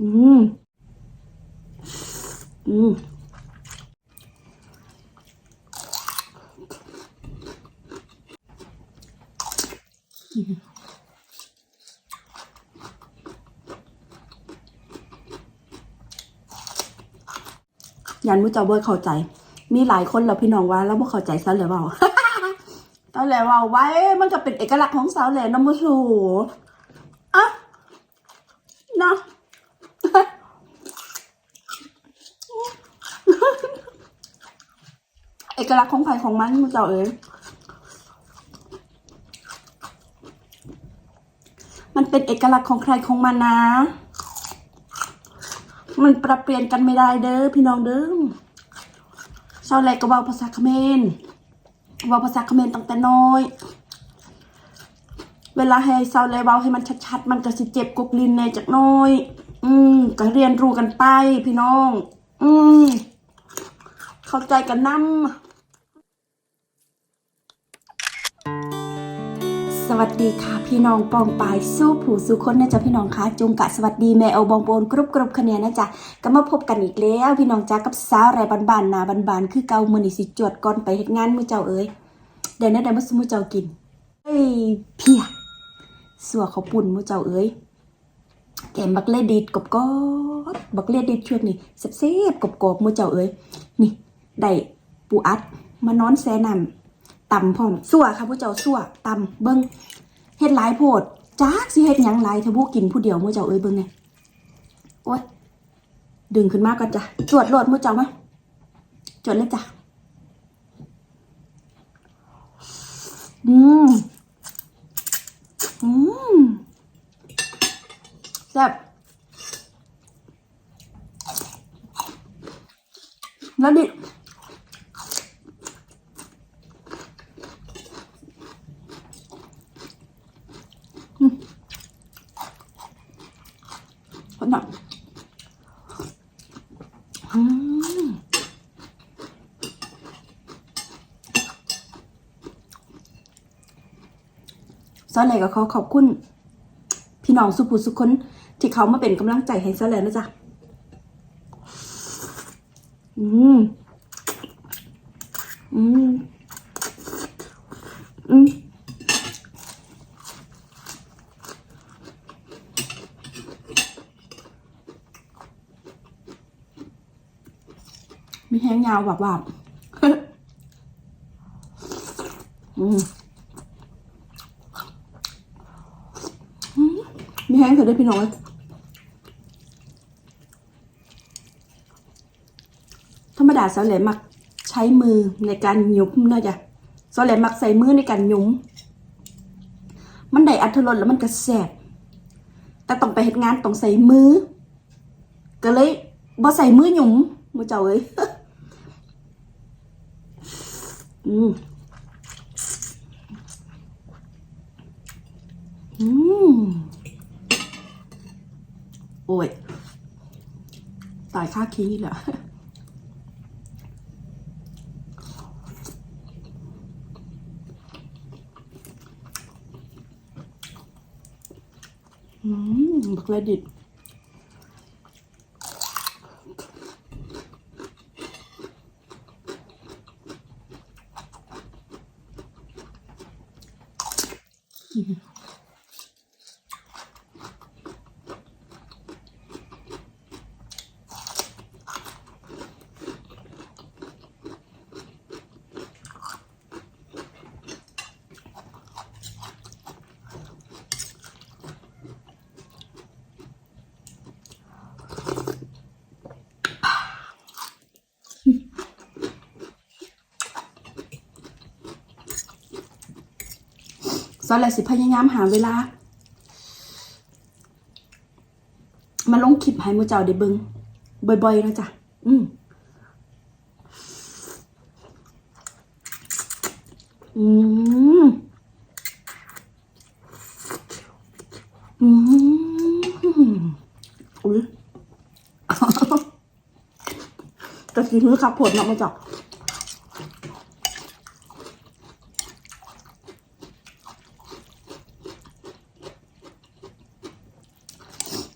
อืม อืมยันมุเจ้าเบิร์เข้าใจ มีหลายคนแล้วพี่น้องว่า แล้วบ่เข้าใจซะเลยเปล่าตอนแหลว่าไว้ มันก็เป็นเอกลักษณ์ของสาวแหล่นมือสูอะนะ อกลักษณ์ของไผ่ของมันมุเจ้าเอ๋ยมันเป็นเอกลักษณ์ของใครของมันนะ มันปรับเปลี่ยนกันไม่ได้เด้อพี่น้องเด้อชาวแรกก็เว้าภาษาเขมรว้าภาษาเขมรตั้งแต่น้อย เวลาให้ชาวแรเว้าให้มันชัดๆ มันก็สิเจ็บกกลินในจักน้อย อืมก็เรียนรู้กันไปพี่น้อง อืมเข้าใจกันนำ สวัสดีค่ะพี่น้องปองปายสู้ผู้สู้คนนะจ๊ะพี่น้องคะจงกะสวัสดีแม่เอาบองโปนกรุบกรุบคะแนนนะจ๊ะก็มาพบกันอีกแล้ว พี่น้องจ้ากับสาวไรบานๆนาบานๆคือเกามือนี่สิจวดก่อนไปเฮ็ดงานมือเจ้าเอ้ยเดี๋ยวนะเดี๋ยวมาซื้อมื้อเจ้ากินเฮ้ยเพียสัวเขาปุ่นมือเจ้าเอ้ยแกมบักเล่ดิดกบกอบบักเล่ดิดช่วงนี้เซ่บๆกบกบมือเจ้าเอ้ยนี่ได้ปูอัดมานอนแซน้ำ ตำพร้อมสั่วค่ะผู้เจ้าสั่วตำเบิ้งเฮ็ดหลายโพดจักสิเฮ็ดหยังหลายถ้าผู้กินผู้เดียวมู่เจ้าเอ้ยเบิ้งเนี่ยโอ้ยดึงขึ้นมาก่อนจ้ะจวดโหลดมู่เจ้ามาจวดเลยจ้ะอืมอืมแซ่บแล้วดิ ซอนไหนก็ขอขอบคุณพี่น้องสุภูสุคนที่เขามาเป็นกำลังใจให้ซอนแล้วนะจ๊ะอืมอืมอืมมีแห้งยาวแบบว่าอืมอืมมีแห้ งเถอะได้พี่น้องเอ้ยธรรมดาสาวแหลมมักใช้มือในการหยุมนะจ๊ะสาวแหลมมักใส่มือในการหยุมมันได้อัตรสแล้วมันก็แสบแต่ต้องไปเฮ็ดงานต้องใส่มือ ก็เลยบ่ใส่มือหยุมมือเจ้าเอ้ยอืมอืม โอ้ย ตายค่าคีเหรออืมบักเลดิต ซอนแหละสิพยายามหาเวลา มาลงคลิปให้หมูเจ้าได้เบิงบ่อยๆนะจ๊ะ อืมอืมอืมอุ้ยตะกี้มือขับผลเนาะมูจ้า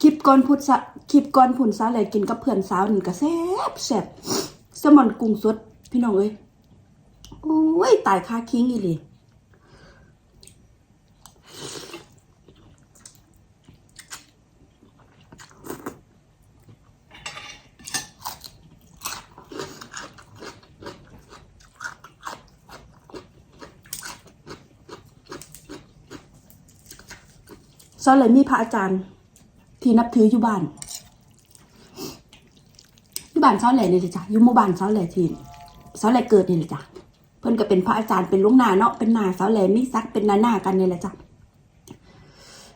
คลิป ก่อนพุทธะคลิปก่อนผุนซาเลยกินกับเพื่อนสาวนี่ก็แซ่บแซ่บแซลมอนกุ้งสดพี่น้องเอ้ยโอ้ยตายคาคิงอีหลีซาเลยมีพระอาจารย์ ที่นับถืออยู่บ้านอยู่บ้านซ้อนแหล่นี่เลยจ้ะอยู่หมู่บ้านซ้อนแหล่ที่ซ้อนแหล่เกิดนี่เลยจ้ะเพิ่นก็เป็นพระอาจารย์เป็นลุงนาเนาะเป็นนาซ้อนแหล่มีซักเป็นนาหน้ากันนี่แหละจ้ะ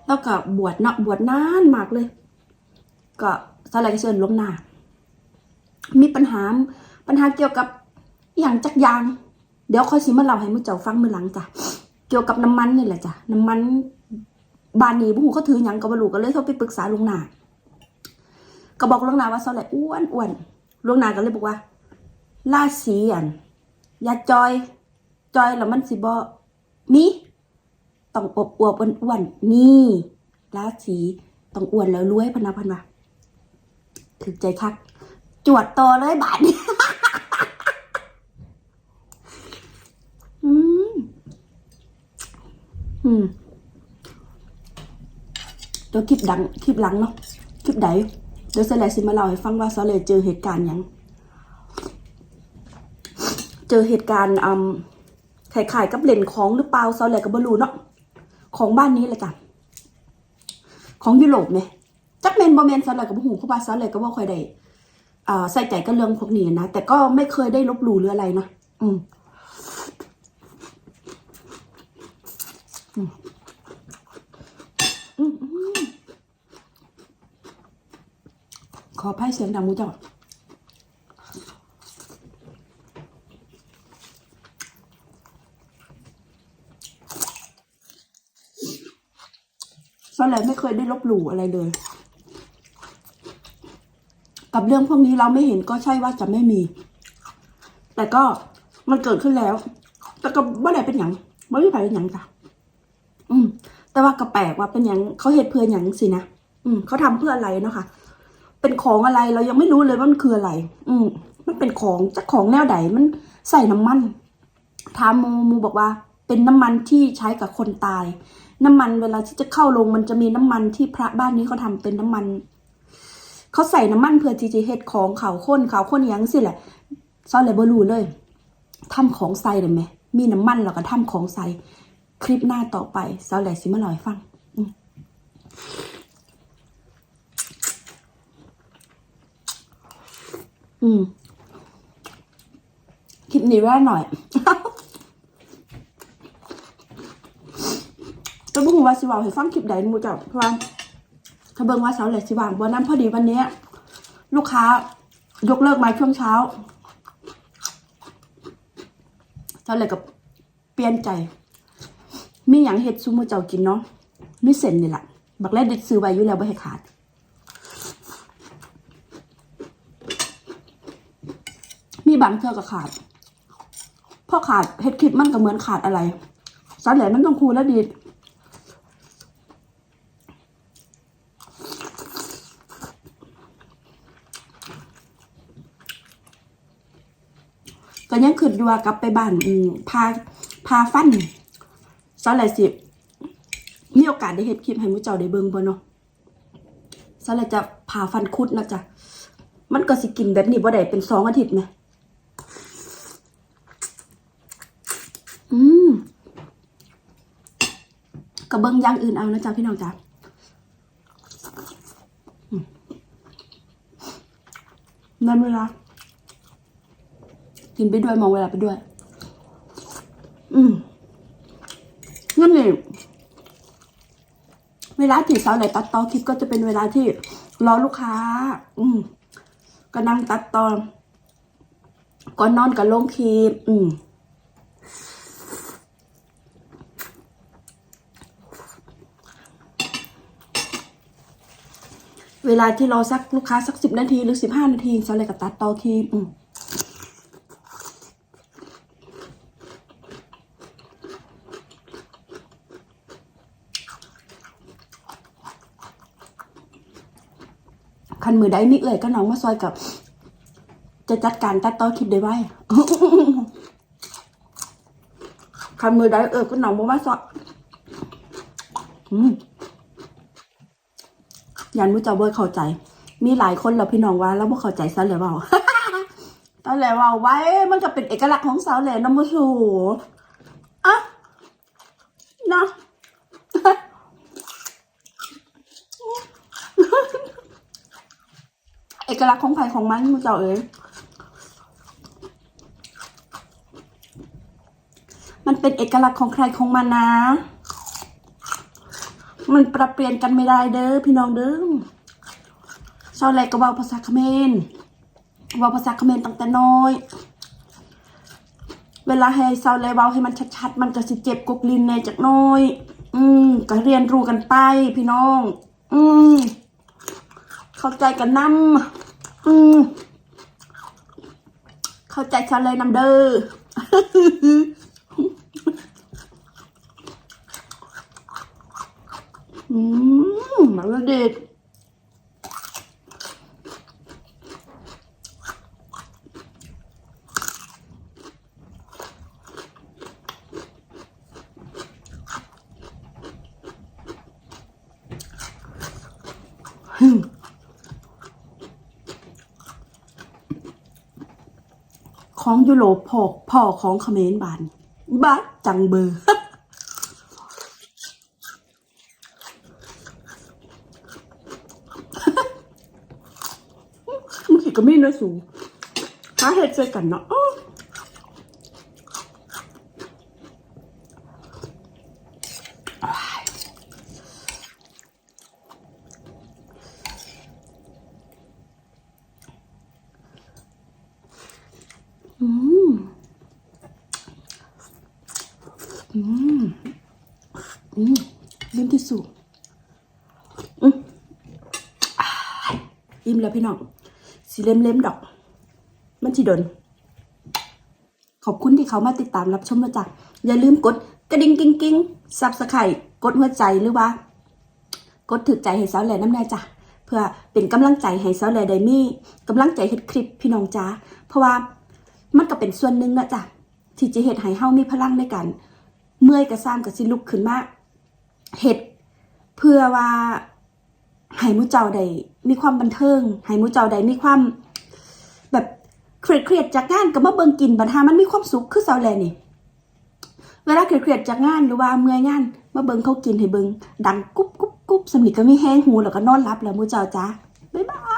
แล้วก็บวชเนาะบวชนานมากเลย ก็ซ้อนแหล่ก็เชิญลุงนามีปัญหาปัญหาเกี่ยวกับอย่างจักยาง เดี๋ยวค่อยสิมาเล่าให้มุเจ้าฟังมือหลังจ้ะเกี่ยวกับน้ำมันนี่แหละจ้ะน้ำมัน บ้านนี้บุหูเขาถือหยังกับบลูกก็เลยโทรไปปรึกษาลุงนาก็บอกลุงนาว่าซอแหละอ้วนอ้วนลุงนาก็เลยบอกว่าราศีอันอยาจอย จอยแล้วมันสิบ่มีต้องอบอวบอ้วนอ้วนๆนี่ราศีต้องอ้วนแล้วรวยพนะพันว่าถึกใจคัก จวดต่อเลยบาทนี้อืมอืม ดี๋ยวคลิปดังคลิปหลังเนาะคลิปใดเดี๋ยวเสร็จแล้วสิมาเล่าให้ฟังว่าซเลยเจอเหตุการณ์ยังเจอเหตุการณ์อืมขายขายกับเล่นของหรือเปล่าซเลยกับบรูเนาะของบ้านนี้แหละจ้ะของยุโรปไหมจักแมนบอแมนซเลยกับหูเพราะว่าซเลยก็บ่ค่อยได้อ่าใส่ใจกับเรื่องพวกนี้นะแต่ก็ไม่เคยได้ลบหลู่หรืออะไรนะอืมอืมอืม ขอไพ่เสียงดังมูจ้าซอนแหลไม่เคยได้ลบหลู่อะไรเลย กับเรื่องพวกนี้เราไม่เห็นก็ใช่ว่าจะไม่มี แต่ก็มันเกิดขึ้นแล้ว แต่ก็ไม่ได้เป็นอย่างไม่ได้ไปเป็นอย่างจ้ะอืม แต่ว่าก็แปลกว่าเป็นอย่างเขาเหตุเพื่ออย่างสินะอืมเขาทำเพื่ออะไรเนาะค่ะ เป็นของอะไรเรายังไม่รู้เลยว่ามันคืออะไร อืมมันเป็นของจะของแนวใดมันใส่น้ำมันถามโมูมูบอกว่า เป็นน้ำมันที่ใช้กับคนตาย น้ำมันเวลาที่จะเข้าลงมันจะมีน้ำมันที่พระบ้านนี้เขาทำเป็นน้ำมันเขาใส่น้ำมันเพื่อที่จะเฮ็ดของเขาข้นเขาข้นหยังสิแหละซอนเลยบ่รู้เลยทำของใส่ได้ไหมมีน้ำมันแล้วก็ทำของใส่คลิปหน้าต่อไปซอนเลยสิมาเล่าให้ฟังอื อืม คลิปนี้แว่หน่อยจะบุ้งว่าสิวาให้ฟังคลิปใดมูจับเพราะว่าถ้าเบิ่งว่าเสาร์แหละสิวางวันนั้นพอดีวันนี้ ลูกค้ายกเลิกมาช่วงเช้าเสาเลยกับเปลี่ยนใจ มีอย่างเห็ดซูมูเจ้ากินเนาะมีเส้นนี่แหละบักแรกเด็ดซื้อไว้อยู่แล้วไม่ให้ขาด มี บางเธอก็ขาดพอขาดเห็ดคลิปมันก็เหมือนขาดอะไรสาแหลมันต้องคูและดีก็ยังขึ้นอยู่ว่ากลับไปบ้านพาพาฟันสาแหลสิมีโอกาสได้เห็ดคลิปให้มุเจ้าได้เบิ่งบ่เนาะสาแหลจะพาฟันคุดนะจ๊ะมันก็สิกินแบบนี้บ่ได้เป็นสองอาทิตย์ไหม อืม กระเบื้องย่างอื่นเอานะจ๊ะพี่น้องจ๊ะนั่นเวลากินไปด้วยมองเวลาไปด้วย อืมงั้นนี่เวลาที่สาวไหนตัดต่อคลิปก็จะเป็นเวลาที่รอลูกค้า อืมก็นั่งตัดต่อก่อนนอนก็ลงคลิป อืม เวลาที่รอสักลูกค้าสักสิบนาทีหรือสิบห้านาทีซะเลยกับตัดต่อคลิปอืมคันมือได้นี่เอ่ยก็น้องมาซอยกับ จะจัดการตัดต่อคลิปได้ไว้คันมือได้เอ่ยก็น้องบอกว่าซอยอืม ยันมุจะเบิร์เข้าใจ มีหลายคนแล้วพี่น้องว่าแล้วบ่เข้าใจซะเลยเปล่าตอนแหลว่าไว้ มันก็เป็นเอกลักษณ์ของสาวแหล่น้ำมูสูอะนาะเอกลักษณ์ของไผ่ของมันมูเจ้าเอ๋ยมันเป็นเอกลักษณ์ของใครของมันนะ มันปรับเปลี่ยนกันไม่ได้เด้อพี่น้องเด้อชาวแหลก็ว้าภาษาเขมรว่าภาษาเขมรตั้งแต่น้อย เวลาให้เซาเลยเว้าให้มันชัดๆ มันก็สิเจ็บกุกลินในจากน้อย อืมก็เรียนรู้กันไป พี่น้อง อืมเข้าใจกันนำอืมเข้าใจชาเลยนำเด้อมมัน เด็ดของยุโรปพ่อพ่อของเขมรบานบ้าจังเบอร์ื้อสูงหาเห็ดใส่กันเนาะอ้ออืม อืม อืมเล่นที่สุดอืมอ่าอิ่มแล้วพี่น้อง สีเล่มๆดอก มันจีดน ขอบคุณที่เขามาติดตามรับชมนะจ๊ะอย่าลืมกดกระดิ่งกิ้งกิ้งซับสไครต์กดหัวใจหรือว่า กดถือใจให้สาวแหล่น้ำแน่จ้ะเพื่อเป็นกำลังใจให้สาวแหล่ไดมีกำลังใจเฮ็ดคลิปพี่น้องจ้าเพราะว่ามันก็เป็นส่วนหนึ่งนะจ๊ะที่จะเฮ็ดให้เฮามีพลังในการเมื่อยกระซ้ำกับสิลุกขึ้นมาเฮ็ดเพื่อว่าให้มูเจ้าได้ มีความบันเทิงให้มูเจ้าได้มีความ แบบเครียดเครียดจากงานก็มาเบิ่งกินบัดหามันมีความสุขคือสาแลนี่ เวลาเครียดเครียดจากงานหรือว่าเมื่อยงานมาเบิ่งเขากินให้เบิ่งดังกุ๊บกุ๊บกุ๊บสำนิทก็มีแห้งหูแล้วก็นอนรับแล้วมูเจ้าจ้าบ๊ายบาย